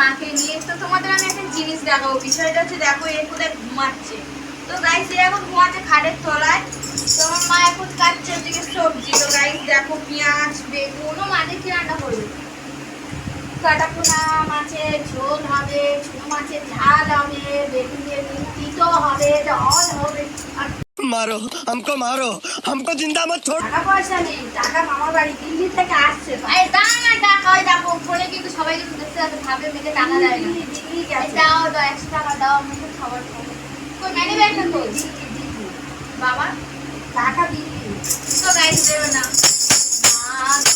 মাকে নিয়ে। তো তোমাদের আমি একটা জিনিস দেখাবো বিষয়টা হচ্ছে দেখো এর কোথায় ঘুমাচ্ছে। তো গাইস এ এখন ঘুমাচ্ছে খাটের তলায়। তো আমার মা এখন কাটছে ওদিকে সবজি। তো গাইস দেখো পেঁয়াজ বেগুনও মাঝে কি রান্না করবে? কাটা পোনা মাছের ঝোল হবে ছোট মাছের ঝাল হবে বেগুন বেগুন তিতো হবে ডল হবে। মারো আমকো মারো আমকো জিন্দা মত ছোট টাকা পয়সা নেই টাকা মামার বাড়ি দিল্লি থেকে আসছে। ভাই দেখতে যাবে টাকা দেয় না। দাও দাও একশো টাকা দাও আমাকে খাবার খাব কই ম্যানি ব্যাগটা তো বাবা? টাকা দিল্লি তো গাইস দেবে না। মা গো।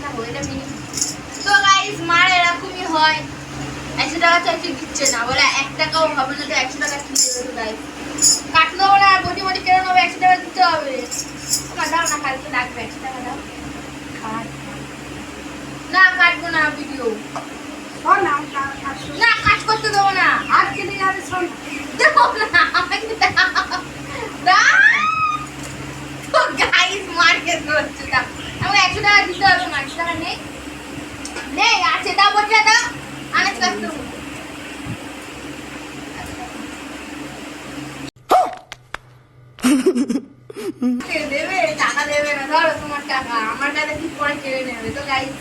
না, ওইটা তো গাইস মার এরকমই হয়। একশো টাকা চাইছে দিচ্ছে না। বলে এক টাকাও হবে না তো একশো টাকা কি দেবে তো গাইস কাটলো না বটি বটি কেন নেবে একশো টাকা দিতে হবে আমার দাও না কালকে লাগবে একশো টাকা দাও কাট। না কাটবো না ভিডিও না কাজ করতে দেবো না। আজকে শোন। দেবো না আমাকে দাও দাও গাইস মার্কেট করছে দাও আমাকে একশো টাকা দিতে হবে না একশো টাকা নেই। নেই আছে দাও বটটা দাও আনাজ কাটতে হবে। দেবে টাকা দেবে না ধরো তোমার টাকা। আমার টাকা ঠিক পরে কেড়ে নেবে? তো গাইস